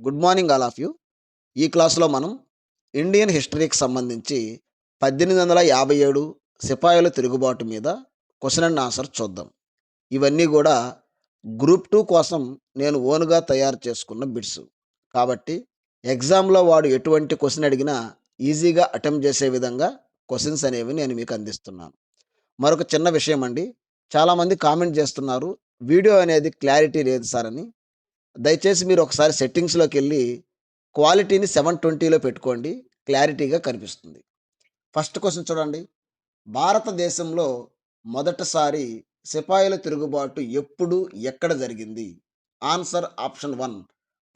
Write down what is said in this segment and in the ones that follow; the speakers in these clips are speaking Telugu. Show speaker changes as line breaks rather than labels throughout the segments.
Good morning all of you. ఈ క్లాస్‌లో మనం ఇండియన్ హిస్టరీకి సంబంధించి 1857 సిపాయిల తిరుగుబాటు మీద క్వశ్చన్ అండ్ ఆన్సర్ చూద్దాం. ఇవన్నీ కూడా గ్రూప్ టూ కోసం నేను ఓన్‌గా తయారు చేసుకున్న బిట్స్. కాబట్టి ఎగ్జామ్‌లో వాడు ఎటువంటి క్వశ్చన్ అడిగినా ఈజీగా అటెంప్ట్ చేసే విధంగా క్వశ్చన్స్ అనేవి నేను మీకు అందిస్తున్నాను. మరొక చిన్న విషయం అండి. చాలామంది కామెంట్ చేస్తున్నారు. వీడియో అనేది క్లారిటీ లేదు సార్ అని. దయచేసి మీరు ఒకసారి సెట్టింగ్స్‌లోకెళ్ళి క్వాలిటీని 720లో పెట్టుకోండి. క్లారిటీగా కనిపిస్తుంది. ఫస్ట్ క్వశ్చన్ చూడండి. భారతదేశంలో మొదటిసారి సిపాయిల తిరుగుబాటు ఎప్పుడు, ఎక్కడ జరిగింది? ఆన్సర్ ఆప్షన్ 1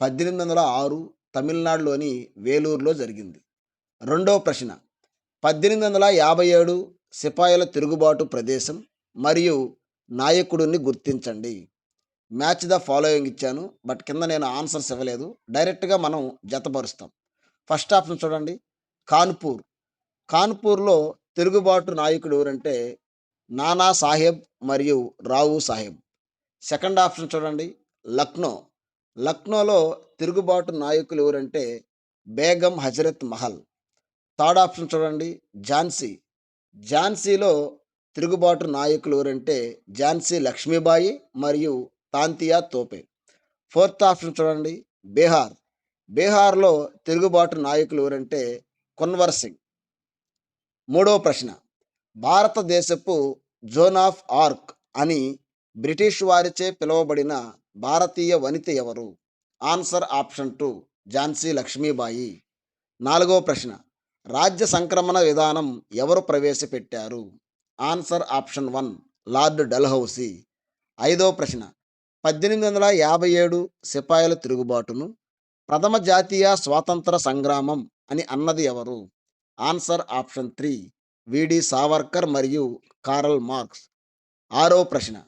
1806 తమిళనాడులోని వేలూరులో జరిగింది. రెండవ ప్రశ్న 1857 సిపాయిల తిరుగుబాటు ప్రదేశం మరియు నాయకుడిని గుర్తించండి. మ్యాచ్ ద ఫాలోయింగ్ ఇచ్చాను. బట్ కింద నేను ఆన్సర్స్ ఇవ్వలేదు. డైరెక్ట్‌గా మనం జతపరుస్తాం. ఫస్ట్ ఆప్షన్ చూడండి. కాన్పూర్. కాన్పూర్‌లో తిరుగుబాటు నాయకుడు ఎవరంటే నానా సాహెబ్ మరియు రావు సాహెబ్. సెకండ్ ఆప్షన్ చూడండి. లక్నో. లక్నోలో తిరుగుబాటు నాయకులు ఎవరంటే బేగం హజరత్ మహల్. థర్డ్ ఆప్షన్ చూడండి. ఝాన్సీ. ఝాన్సీలో తిరుగుబాటు నాయకులు ఎవరంటే ఝాన్సీ లక్ష్మీబాయి మరియు తాంతియా తోపే. ఫోర్త్ ఆప్షన్ చూడండి. బీహార్. బీహార్‌లో తిరుగుబాటు నాయకులు ఎవరంటే కున్వర్ సింగ్. మూడవ ప్రశ్న. భారతదేశపు జోన్ ఆఫ్ ఆర్క్ అని బ్రిటిష్ వారిచే పిలువబడిన భారతీయ వనిత ఎవరు? Answer option two Jhansi Lakshmibai. నాలుగో ప్రశ్న. రాజ్య సంక్రమణ విధానం ఎవరు ప్రవేశపెట్టారు? Answer option one lord Dalhousie. ఐదో ప్రశ్న. 1857 సిపాయిల తిరుగుబాటును ప్రథమ జాతీయ స్వాతంత్ర సంగ్రామం అని అన్నది ఎవరు? ఆన్సర్ ఆప్షన్ త్రీ విడి సావర్కర్ మరియు కారల్ మార్క్స్. ఆరో ప్రశ్న.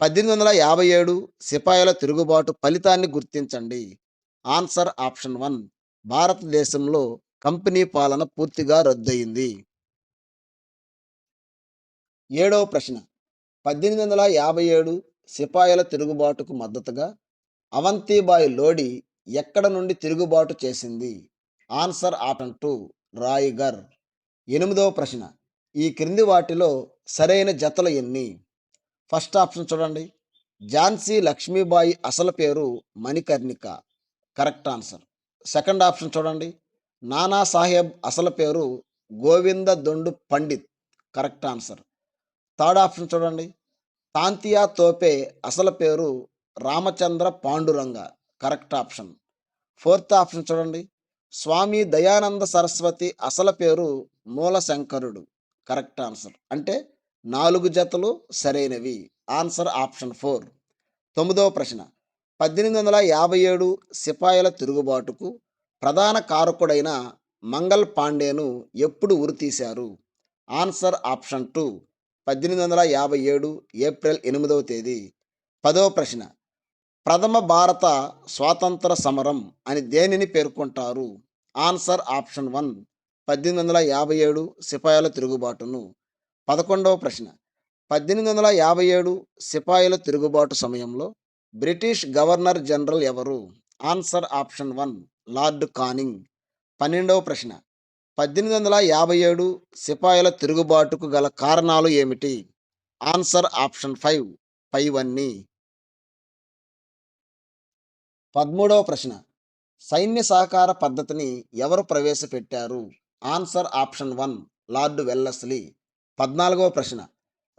1857 సిపాయిల తిరుగుబాటు ఫలితాన్ని గుర్తించండి. ఆన్సర్ ఆప్షన్ వన్ భారతదేశంలో కంపెనీ పాలన పూర్తిగా రద్దయింది. ఏడో ప్రశ్న. 1857 సిపాయిల తిరుగుబాటుకు మద్దతుగా అవంతిబాయి లోడి ఎక్కడ నుండి తిరుగుబాటు చేసింది? ఆన్సర్ ఆప్షన్ 2 రాయిగర్ ఎనిమిదవ ప్రశ్న. ఈ క్రింది వాటిలో సరైన జతలు ఎన్ని? ఫస్ట్ ఆప్షన్ చూడండి. ఝాన్సీ లక్ష్మీబాయి అసలు పేరు Manikarnika. Correct answer. Second option చూడండి. నానా సాహెబ్ అసలు పేరు Govinda Dhondu Pandit. Correct answer. Third option చూడండి. తాంతియా తోపే అసలు పేరు Ramachandra Panduranga. Correct option. Fourth option చూడండి. స్వామి దయానంద సరస్వతి అసలు పేరు మూలశంకరుడు. Correct answer. అంటే నాలుగు జతలు సరైనవి. ఆన్సర్ ఆప్షన్ ఫోర్ తొమ్మిదవ ప్రశ్న. 1857 సిపాయిల తిరుగుబాటుకు ప్రధాన కారకుడైన మంగల్ పాండేను ఎప్పుడు ఉరితీశారు? ఆన్సర్ ఆప్షన్ 2 1857 ఏప్రిల్ ఎనిమిదవ తేదీ. పదవ ప్రశ్న. ప్రథమ భారత స్వాతంత్ర సమరం అని దేనిని పేర్కొంటారు? ఆన్సర్ ఆప్షన్ 1 1857 సిపాయిల తిరుగుబాటును. పదకొండవ ప్రశ్న. 1857 సిపాయిల తిరుగుబాటు సమయంలో బ్రిటిష్ గవర్నర్ జనరల్ ఎవరు? Answer option one lord Canning. పన్నెండవ ప్రశ్న. 1857 సిపాయిల తిరుగుబాటుకు గల కారణాలు ఏమిటి? ఆన్సర్ ఆప్షన్ ఫైవ్ పైవన్నీ. పదమూడవ ప్రశ్న. సైన్య సహకార పద్ధతిని ఎవరు ప్రవేశపెట్టారు? Answer option one lord Wellesley. పద్నాలుగవ ప్రశ్న.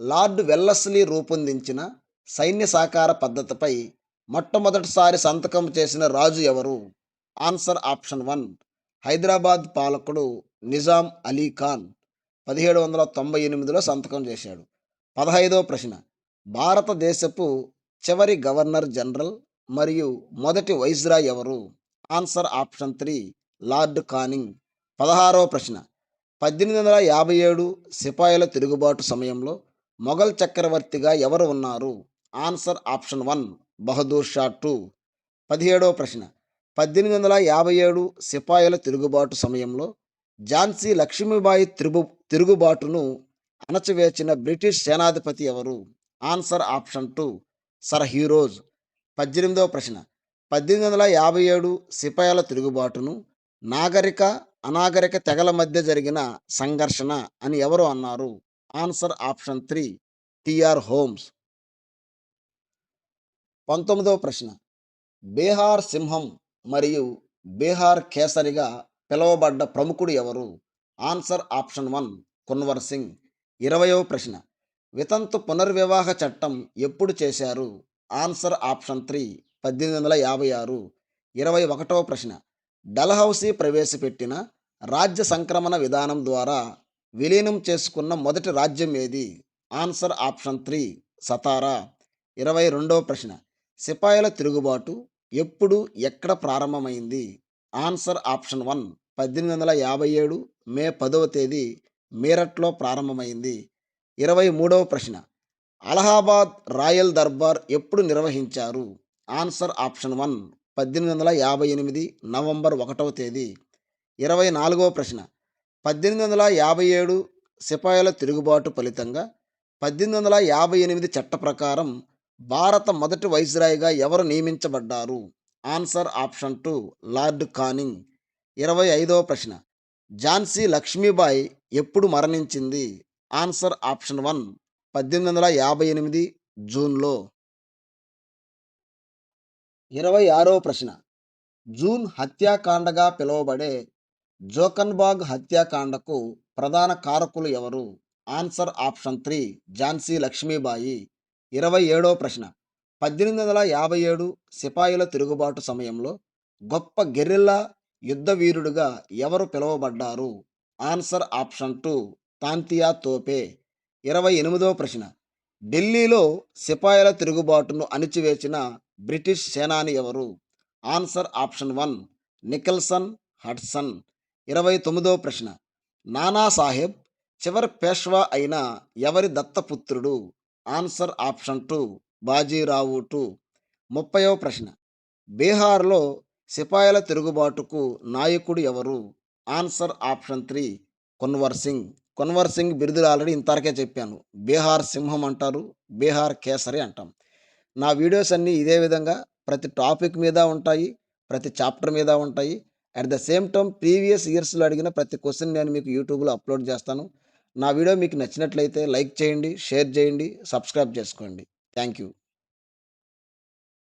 లార్డ్ వెల్లస్లీ రూపొందించిన సైన్య సహకార పద్ధతిపై మొట్టమొదటిసారి సంతకం చేసిన రాజు ఎవరు? ఆన్సర్ ఆప్షన్ వన్ హైదరాబాద్ పాలకుడు నిజాం అలీ ఖాన్ 1798లో సంతకం చేశాడు. పదహైదో ప్రశ్న. భారతదేశపు చివరి గవర్నర్ జనరల్ మరియు మొదటి వైస్రాయ్ ఎవరు? Answer option three lord Canning. పదహారవ ప్రశ్న. 1857 సిపాయిల తిరుగుబాటు సమయంలో మొఘల్ చక్రవర్తిగా ఎవరు ఉన్నారు? Answer option one Bahadur Shah two పదిహేడవ ప్రశ్న. 1857 సిపాయిల తిరుగుబాటు సమయంలో ఝాన్సీ లక్ష్మీబాయి త్రిబు తిరుగుబాటును అణచివేసిన బ్రిటిష్ సేనాధిపతి ఎవరు? Answer option two sir Hugh Rose. పద్దెనిమిదవ ప్రశ్న. పద్దెనిమిది వందల యాభై ఏడు సిపాయాల తిరుగుబాటును నాగరిక అనాగరిక తెగల మధ్య జరిగిన సంఘర్షణ అని ఎవరు అన్నారు answer option three T R Holmes పంతొమ్మిదవ ప్రశ్న బీహార్ సింహం మరియు బీహార్ కేసరిగా పిలువబడ్డ ప్రముఖుడు ఎవరు? Answer option one Kunwar Singh. ఇరవయవ ప్రశ్న. వితంతు పునర్వివాహ చట్టం ఎప్పుడు చేశారు? ఆన్సర్ ఆప్షన్ త్రీ పద్దెనిమిది వందల యాభై ఆరు. ఇరవై ఒకటవ ప్రశ్న. డల్హౌసీ ప్రవేశపెట్టిన రాజ్య సంక్రమణ విధానం ద్వారా విలీనం చేసుకున్న మొదటి రాజ్యం ఏది? Answer option three Satara. ఇరవై రెండవ ప్రశ్న. సిపాయిల తిరుగుబాటు ఎప్పుడు ఎక్కడ ప్రారంభమైంది? ఆన్సర్ ఆప్షన్ వన్ పద్దెనిమిది వందల యాభై ఏడు మే పదవ తేదీ మీరట్లో ప్రారంభమైంది. ఇరవై మూడవ ప్రశ్న అలహాబాద్ రాయల్ దర్బార్ ఎప్పుడు నిర్వహించారు? ఆన్సర్ ఆప్షన్ వన్ పద్దెనిమిది వందల యాభై ఎనిమిది నవంబర్ ఒకటవ తేదీ. ఇరవై నాలుగవ ప్రశ్న పద్దెనిమిది వందల యాభై ఏడు సిపాయిల తిరుగుబాటు ఫలితంగా పద్దెనిమిది వందల యాభై ఎనిమిది చట్ట ప్రకారం భారత మొదటి వైస్రాయిగా ఎవరు నియమించబడ్డారు? Answer option two lord Canning. ఇరవై ఐదవ ప్రశ్న. ఝాన్సీ లక్ష్మీబాయి ఎప్పుడు మరణించింది? ఆన్సర్ ఆప్షన్ వన్ పద్దెనిమిది వందల యాభై ఎనిమిది జూన్లో. ఇరవై ఆరవ ప్రశ్న. జూన్ హత్యాకాండగా పిలువబడే జోకన్బాగ్ హత్యాకాండకు ప్రధాన కారకులు ఎవరు? Answer option three Jhansi Lakshmibai. ఇరవై ఏడవ ప్రశ్న. పద్దెనిమిది వందల యాభై ఏడు సిపాయిల తిరుగుబాటు సమయంలో గొప్ప గెరిల్లా యుద్ధ వీరుడుగా ఎవరు పిలువబడ్డారు? Answer option two Tantia Tope. ఇరవై ఎనిమిదవ ప్రశ్న. ఢిల్లీలో సిపాయిల తిరుగుబాటును అణిచివేసిన బ్రిటిష్ సేనాని ఎవరు? Answer option one Nicholson Hudson. ఇరవై తొమ్మిదవ ప్రశ్న. నానాసాహెబ్ చివరి పేష్వా అయిన ఎవరి దత్తపుత్రుడు? Answer option two Bajirao two ముప్పైవ ప్రశ్న. బీహార్లో సిపాయిల తిరుగుబాటుకు నాయకుడు ఎవరు? Answer option three Kunwar Singh. Kunwar Singh బిరుదులు ఆల్రెడీ ఇంతవరకే చెప్పాను. బీహార్ సింహం అంటారు బీహార్ కేసరి అంటాం. నా వీడియోస్ అన్నీ ఇదే విధంగా ప్రతి టాపిక్ మీద ఉంటాయి ప్రతి చాప్టర్ మీద ఉంటాయి. At the same time previous ఇయర్స్లో అడిగిన ప్రతి క్వశ్చన్ నేను మీకు యూట్యూబ్లో అప్లోడ్ చేస్తాను. నా వీడియో మీకు నచ్చినట్లయితే లైక్ చేయండి షేర్ చేయండి సబ్స్క్రైబ్ చేసుకోండి. Thank you